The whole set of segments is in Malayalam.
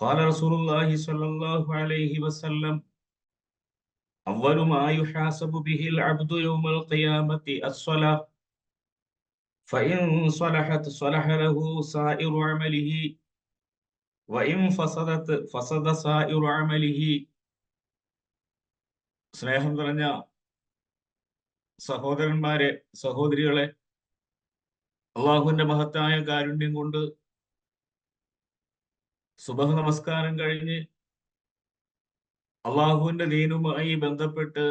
قال رسول الله صلى الله عليه وسلم أول ما يحاسب به العبد يوم القيامة الصلاة فإن صلحت صلح له سائر عمله وإن فسدت فسد سائر عمله സ്നേഹം നിറഞ്ഞ സഹോദരന്മാരെ സഹോദരികളെ അള്ളാഹുവിന്റെ മഹത്തായ കാരുണ്യം കൊണ്ട് സുബഹ നമസ്കാരം കഴിഞ്ഞ് അള്ളാഹുവിന്റെ ദീനുമായി ബന്ധപ്പെട്ട്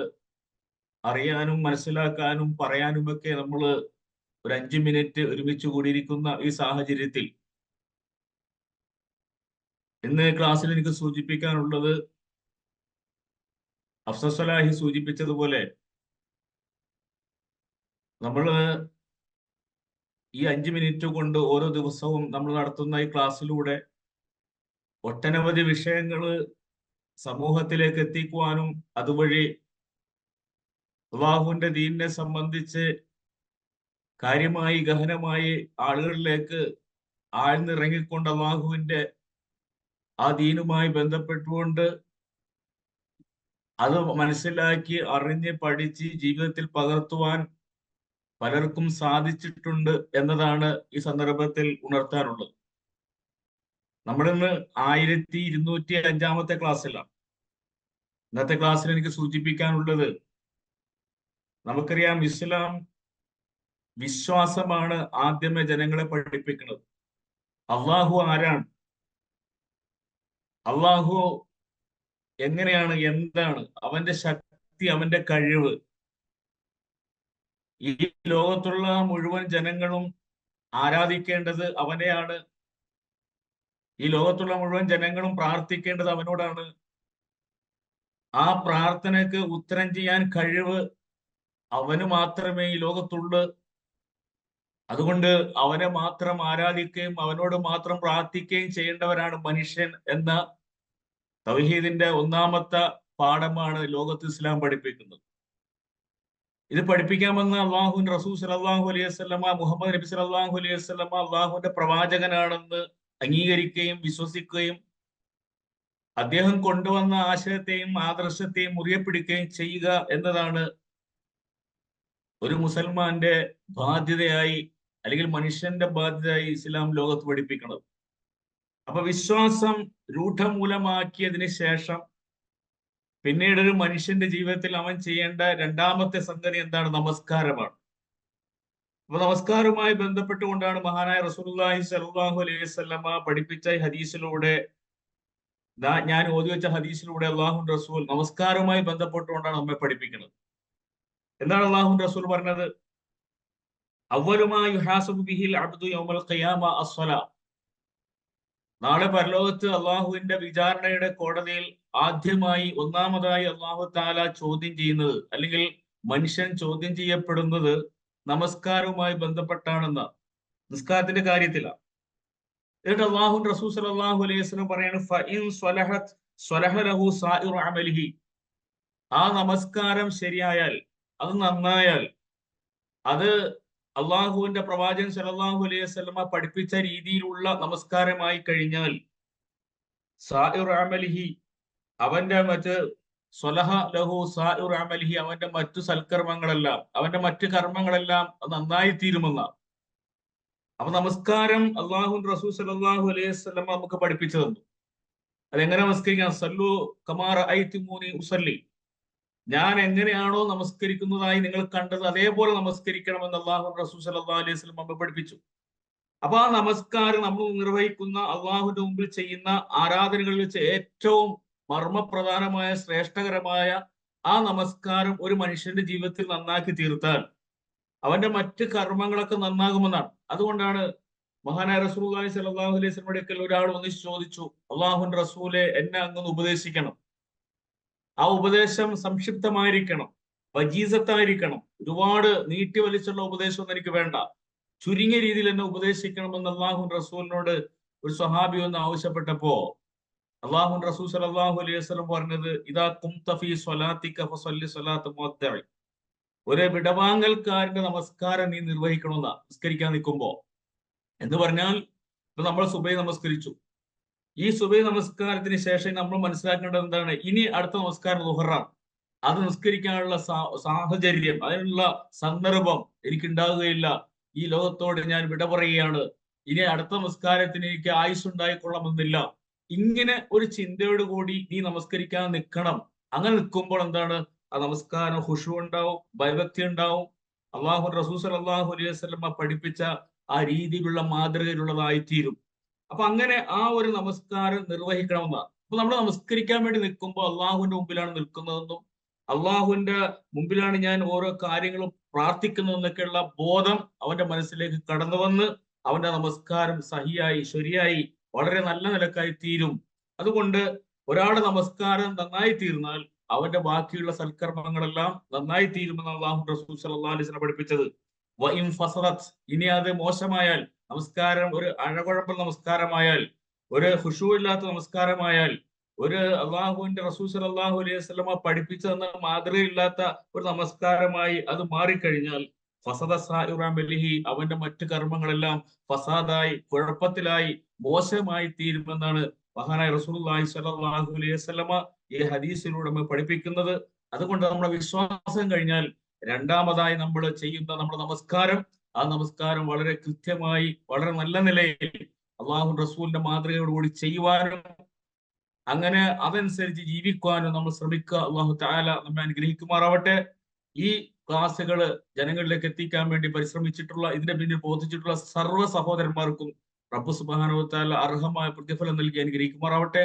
അറിയാനും മനസ്സിലാക്കാനും പറയാനുമൊക്കെ നമ്മൾ ഒരു അഞ്ചു മിനിറ്റ് ഒരുമിച്ച് കൂടിയിരിക്കുന്ന ഈ സാഹചര്യത്തിൽ ഇന്ന് ക്ലാസ്സിൽ എനിക്ക് സൂചിപ്പിക്കാനുള്ളത് അഫ്സലാഹി സൂചിപ്പിച്ചതുപോലെ നമ്മൾ ഈ അഞ്ചു മിനിറ്റ് കൊണ്ട് ഓരോ ദിവസവും നമ്മൾ നടത്തുന്ന ഈ ക്ലാസ്സിലൂടെ ഒട്ടനവധി വിഷയങ്ങൾ സമൂഹത്തിലേക്ക് എത്തിക്കുവാനും അതുവഴി അള്ളാഹുവിന്റെ ദീനിനെ സംബന്ധിച്ച് കാര്യമായി ഗഹനമായി ആളുകളിലേക്ക് ആഴ്ന്നിറങ്ങിക്കൊണ്ട് അള്ളാഹുവിന്റെ ആ ദീനുമായി ബന്ധപ്പെട്ടുകൊണ്ട് അത് മനസ്സിലാക്കി അറിഞ്ഞ് പഠിച്ച് ജീവിതത്തിൽ പകർത്തുവാൻ പലർക്കും സാധിച്ചിട്ടുണ്ട് എന്നതാണ് ഈ സന്ദർഭത്തിൽ ഉണർത്താനുള്ളത്. നമ്മളിന്ന് ആയിരത്തി ഇരുന്നൂറ്റി അഞ്ചാമത്തെ ക്ലാസ്സിലാണ്. ഇന്നത്തെ ക്ലാസ്സിൽ എനിക്ക് സൂചിപ്പിക്കാനുള്ളത് നമുക്കറിയാം ഇസ്ലാം വിശ്വാസമാണ് ആദ്യമേ ജനങ്ങളെ പഠിപ്പിക്കുന്നത്. അള്ളാഹു ആരാണ്? അള്ളാഹു എങ്ങനെയാണ്? എന്താണ്? അവന്റെ ശക്തി അവന്റെ കഴിവ്. ഈ ലോകത്തുള്ള മുഴുവൻ ജനങ്ങളും ആരാധിക്കേണ്ടത് അവനെയാണ്. ഈ ലോകത്തുള്ള മുഴുവൻ ജനങ്ങളും പ്രാർത്ഥിക്കേണ്ടത് അവനോടാണ്. ആ പ്രാർത്ഥനക്ക് ഉത്തരം ചെയ്യാൻ കഴിവ് അവന് മാത്രമേ ഈ ലോകത്തുള്ളൂ. അതുകൊണ്ട് അവനെ മാത്രം ആരാധിക്കുകയും അവനോട് മാത്രം പ്രാർത്ഥിക്കുകയും ചെയ്യേണ്ടവരാണ് മനുഷ്യൻ എന്ന തൗഹീദിന്റെ ഒന്നാമത്തെ പാഠമാണ് ലോകത്ത് ഇസ്ലാം പഠിപ്പിക്കുന്നത്. ഇത് പഠിപ്പിക്കാമെന്ന് അള്ളാഹുൻ റസൂൽ സലാഹു അലൈഹി വസ്ലമ മുഹമ്മദ് നബി സലാഹു അലൈഹി വസ്ലമ അള്ളാഹുവിന്റെ പ്രവാചകനാണെന്ന് അംഗീകരിക്കുകയും വിശ്വസിക്കുകയും അദ്ദേഹം കൊണ്ടുവന്ന ആശയത്തെയും ആദർശത്തെയും മുറിയപ്പിടിക്കുകയും ചെയ്യുക എന്നതാണ് ഒരു മുസൽമാന്റെ ബാധ്യതയായി അല്ലെങ്കിൽ മനുഷ്യന്റെ ബാധ്യതയായി ഇസ്ലാം ലോകത്ത് പഠിപ്പിക്കുന്നത് അപ്പൊ വിശ്വാസം രൂഢമൂലമാക്കിയതിന് ശേഷം പിന്നീട് ഒരു മനുഷ്യന്റെ ജീവിതത്തിൽ അവൻ ചെയ്യേണ്ട രണ്ടാമത്തെ സംഗതി എന്താണ്? നമസ്കാരമാണ്. അപ്പൊ നമസ്കാരവുമായി ബന്ധപ്പെട്ടുകൊണ്ടാണ് മഹാനായ റസൂലുള്ളാഹി സ്വല്ലല്ലാഹു അലൈഹി വസല്ലമ പഠിപ്പിച്ച ഹദീസിലൂടെ ഞാൻ ഓതി വെച്ച ഹദീസിലൂടെ അള്ളാഹു റസൂൽ നമസ്കാരവുമായി ബന്ധപ്പെട്ടുകൊണ്ടാണ് നമ്മെ പഠിപ്പിക്കുന്നത്. എന്താണ് അള്ളാഹു റസൂൽ പറഞ്ഞത്? നാളെ പരലോകത്ത് അള്ളാഹുവിന്റെ വിചാരണയുടെ കോടതിയിൽ ആദ്യമായി ഒന്നാമതായി അള്ളാഹു താല ചോദ്യം ചെയ്യുന്നത് അല്ലെങ്കിൽ മനുഷ്യൻ ചോദ്യം ചെയ്യപ്പെടുന്നത് നമസ്കാരവുമായി ബന്ധപ്പെട്ടാണെന്ന നിസ്കാരത്തിന്റെ കാര്യത്തിലാണ് എന്നിട്ട് അള്ളാഹു റസൂൽ സലാഹു അലൈഹി വസല്ലം പറയാണ് ആ നമസ്കാരം ശരിയായാൽ അത് നന്നായാൽ അത് അള്ളാഹുവിന്റെ പ്രവാചകൻ സലാഹു അലൈഹി വസല്ലമ പഠിപ്പിച്ച രീതിയിലുള്ള നമസ്കാരമായി കഴിഞ്ഞാൽ സായിർ അവന്റെ മറ്റ് സ്വലഹ ലഹു സായിർ അമലിഹി അവന്റെ മറ്റു സൽക്കർമ്മങ്ങളെല്ലാം അവന്റെ മറ്റു കർമ്മങ്ങളെല്ലാം നന്നായി തീരുമെന്ന. അപ്പൊ നമസ്കാരം അള്ളാഹു റസൂ സലാഹു അലൈഹി വസല്ലമ നമുക്ക് പഠിപ്പിച്ചു തന്നു. അതെങ്ങനെ നമസ്കരിക്കാം? സല്ലു കമാർ ഐത്തിമൂനി ഉസല്ലി. ഞാൻ എങ്ങനെയാണോ നമസ്കരിക്കുന്നതായി നിങ്ങൾ കണ്ടത് അതേപോലെ നമസ്കരിക്കണമെന്ന് അള്ളാഹു റസൂൽ സല്ലാ അലൈഹി സ്വലം പഠിപ്പിച്ചു. അപ്പൊ ആ നമസ്കാരം നമ്മൾ നിർവഹിക്കുന്ന അള്ളാഹുവിന്റെ മുമ്പിൽ ചെയ്യുന്ന ആരാധനകളിൽ വെച്ച് ഏറ്റവും മർമ്മപ്രധാനമായ ശ്രേഷ്ഠകരമായ ആ നമസ്കാരം ഒരു മനുഷ്യന്റെ ജീവിതത്തിൽ നന്നാക്കി തീർത്താൽ അവന്റെ മറ്റ് കർമ്മങ്ങളൊക്കെ നന്നാകുമെന്നാണ്. അതുകൊണ്ടാണ് മഹാനായ റസൂലി സലാഹു അലൈഹി ഒക്കെ ഒരാൾ ഒന്നിച്ച് ചോദിച്ചു അള്ളാഹുൻ റസൂലെ എന്നെ അങ്ങൊന്ന് ഉപദേശിക്കണം. ആ ഉപദേശം സംക്ഷിപ്തമായിരിക്കണം വജീസത്തായിരിക്കണം. ഒരുപാട് നീട്ടി വലിച്ചുള്ള ഉപദേശമൊന്നും എനിക്ക് വേണ്ട. ചുരുങ്ങിയ രീതിയിൽ എന്നെ ഉപദേശിക്കണമെന്ന് അള്ളാഹു റസൂലിനോട് ഒരു സ്വഹാബി ഒന്ന് ആവശ്യപ്പെട്ടപ്പോ അള്ളാഹു റസൂൽ സലാഹു അലൈഹി വസ്ലം പറഞ്ഞത് ഇതാ കുംതഫി സ്വലാത്തിക്ക ഫസ്വല്ലി സ്വലാത്ത് മുഅത്തഇ ഒരു വിടവാങ്ങൽക്കാരന്റെ നമസ്കാരം നീ നിർവഹിക്കണമെന്ന നിസ്കരിക്കാൻ നിൽക്കുമ്പോ. എന്ന് പറഞ്ഞാൽ നമ്മൾ സുബൈ നമസ്കരിച്ചു. ഈ സുബൈ നമസ്കാരത്തിന് ശേഷം നമ്മൾ മനസ്സിലാക്കേണ്ടത് എന്താണ്? ഇനി അടുത്ത നമസ്കാരം ദുഹറാണ്. അത് നിസ്കരിക്കാനുള്ള സാഹചര്യം അതിനുള്ള സന്ദർഭം എനിക്ക് ഉണ്ടാകുകയില്ല ഈ ലോകത്തോട് ഞാൻ വിട പറയുകയാണ് ഇനി അടുത്ത നമസ്കാരത്തിന് എനിക്ക് ആയുസ് ഉണ്ടായിക്കൊള്ളണമെന്നില്ല ഇങ്ങനെ ഒരു ചിന്തയോട് കൂടി നീ നമസ്കരിക്കാൻ നിൽക്കണം അങ്ങനെ നിൽക്കുമ്പോൾ എന്താണ്? ആ നമസ്കാരം ഹുഷു ഉണ്ടാവും ഭയഭക്തി ഉണ്ടാവും. അള്ളാഹു റസൂസ് അള്ളാഹു അലൈഹി വസ്ലമ പഠിപ്പിച്ച ആ രീതിയിലുള്ള മാതൃകയിലുള്ളതായി തീരും അപ്പൊ അങ്ങനെ ആ ഒരു നമസ്കാരം നിർവഹിക്കണമെന്നാണ് അപ്പൊ നമ്മൾ നമസ്കരിക്കാൻ വേണ്ടി നിൽക്കുമ്പോൾ അള്ളാഹുവിന്റെ മുമ്പിലാണ് നിൽക്കുന്നതെന്നും അള്ളാഹുവിന്റെ മുമ്പിലാണ് ഞാൻ ഓരോ കാര്യങ്ങളും പ്രാർത്ഥിക്കുന്നതെന്നൊക്കെയുള്ള ബോധം അവന്റെ മനസ്സിലേക്ക് കടന്നു വന്ന് അവന്റെ നമസ്കാരം സഹിയായി ശരിയായി വളരെ നല്ല നിലക്കായി തീരും. അതുകൊണ്ട് ഒരാളുടെ നമസ്കാരം നന്നായി തീർന്നാൽ അവന്റെ ബാക്കിയുള്ള സൽക്കർമ്മങ്ങളെല്ലാം നന്നായി തീരുമെന്ന് അള്ളാഹു റസൂൽ വസല്ലം പഠിപ്പിച്ചത്. ഇനി അത് മോശമായാൽ നമസ്കാരം ഒരു അഴകുഴപ്പ നമസ്കാരമായാൽ ഒരു ഹുഷു ഇല്ലാത്ത നമസ്കാരമായാൽ ഒരു അള്ളാഹുവിന്റെ റസൂൽ സല്ലല്ലാഹു അലൈഹി സ്വലമ പഠിപ്പിച്ചതെന്ന മാതൃകയില്ലാത്ത ഒരു നമസ്കാരമായി അത് മാറിക്കഴിഞ്ഞാൽ ഫസദ സായുറാമലിഹി അവന്റെ മറ്റു കർമ്മങ്ങളെല്ലാം ഫസാദായി കുഴപ്പത്തിലായി മോശമായി തീരുമെന്നാണ് മഹാനായ റസൂലുള്ളാഹി സ്വല്ലല്ലാഹു അലൈഹി ഈ ഹദീസിലൂടെ നമ്മൾ പഠിപ്പിക്കുന്നത്. അതുകൊണ്ട് നമ്മുടെ വിശ്വാസം കഴിഞ്ഞാൽ രണ്ടാമതായി നമ്മൾ ചെയ്യുന്ന നമ്മുടെ നമസ്കാരം ആ നമസ്കാരം വളരെ കൃത്യമായി വളരെ നല്ല നിലയിൽ അള്ളാഹു റസൂലിന്റെ മാതൃകയോടുകൂടി ചെയ്യുവാനും അങ്ങനെ അതനുസരിച്ച് ജീവിക്കുവാനും നമ്മൾ ശ്രമിക്കുക. അള്ളാഹു താല നമ്മെ അനുഗ്രഹിക്കുമാറാവട്ടെ. ഈ ക്ലാസ്സുകൾ ജനങ്ങളിലേക്ക് എത്തിക്കാൻ വേണ്ടി പരിശ്രമിച്ചിട്ടുള്ള ഇതിന്റെ പിന്നിൽ ബോധിച്ചിട്ടുള്ള സർവ സഹോദരന്മാർക്കും റബ്ബു സുബാനോത്താൽ അർഹമായ പ്രതിഫലം നൽകി അനുഗ്രഹിക്കുമാറാവട്ടെ.